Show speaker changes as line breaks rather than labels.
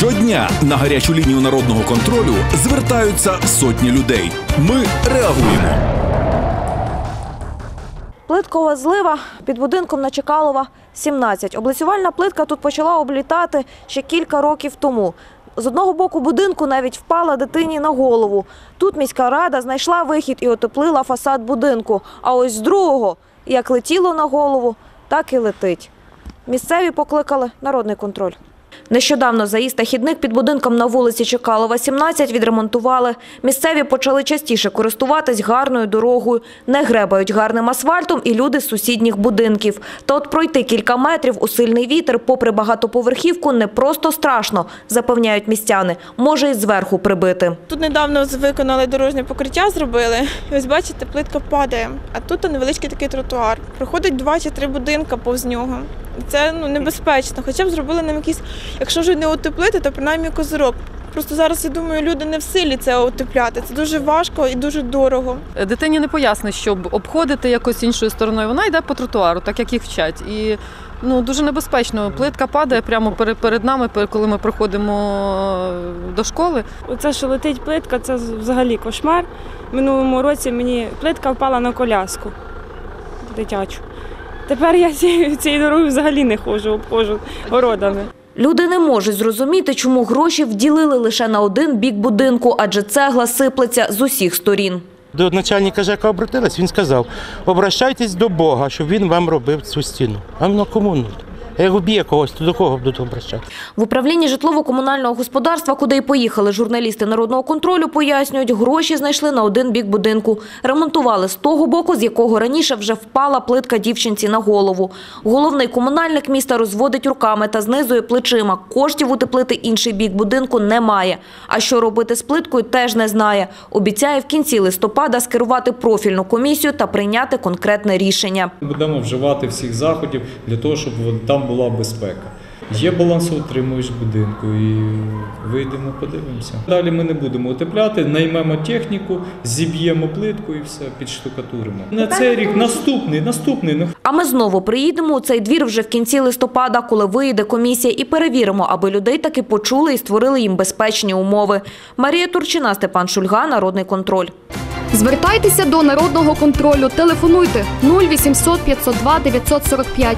Щодня на гарячу лінію народного контролю звертаються сотні людей. Ми реагуємо.
Плиткова злива під будинком на Чекалова 17. Облицювальна плитка тут почала облітати ще кілька років тому. З одного боку будинку навіть впала дитині на голову. Тут міська рада знайшла вихід і отеплила фасад будинку. А ось з другого, як летіло на голову, так і летить. Місцеві покликали народний контроль. Нещодавно заїзд та хідник під будинком на вулиці Чекалова, 17 відремонтували. Місцеві почали частіше користуватись гарною дорогою, не гребають гарним асфальтом і люди з сусідніх будинків. Та от пройти кілька метрів у сильний вітер, попри багатоповерхівку, не просто страшно, запевняють містяни. Може і зверху прибити.
Тут недавно виконали дорожнє покриття, зробили. І ось бачите, плитка падає. А тут невеличкий такий тротуар. Проходить два чи три будинка повз нього. Це ну, небезпечно. Хоча б зробили нам якийсь, якщо вже не утеплити, то принаймні козирок. Просто зараз я думаю, люди не в силі це утепляти. Це дуже важко і дуже дорого.
Дитині не поясниш, щоб обходити якось іншою стороною. Вона йде по тротуару, так як їх вчать. І ну, дуже небезпечно. Плитка падає прямо перед, перед нами, коли ми приходимо до школи.
Оце, що летить плитка, це взагалі кошмар. Минулому році мені плитка впала на коляску дитячу. Тепер я цією цією дорогою взагалі не ходжу, обходжу городами.
Люди не можуть зрозуміти, чому гроші вділили лише на один бік будинку, адже цегла сиплеться з усіх сторін.
До начальника ЖЕКа обратилась, він сказав, обращайтесь до Бога, щоб він вам робив цю стіну. А воно кому нужно? Я вб'є когось, то до кого будуть обращати?
В управлінні житлово-комунального господарства, куди й поїхали журналісти народного контролю, пояснюють, гроші знайшли на один бік будинку. Ремонтували з того боку, з якого раніше вже впала плитка дівчинці на голову. Головний комунальник міста розводить руками та знизує плечима. Коштів утеплити інший бік будинку немає. А що робити з плиткою, теж не знає. Обіцяє в кінці листопада скерувати профільну комісію та прийняти конкретне рішення.
Будемо вживати всіх заходів для того, щоб там була безпека. Є балансоутримувач будинку і вийдемо, подивимося. Далі ми не будемо утепляти, наймемо техніку, зіб'ємо плитку і все, підштукатуримо. На цей рік наступний, наступний. Ну
А ми знову приїдемо у цей двір вже в кінці листопада, коли виїде комісія, і перевіримо, аби людей таки почули і створили їм безпечні умови. Марія Турчина, Степан Шульга, Народний контроль.
Звертайтеся до народного контролю. Телефонуйте 0800 502 945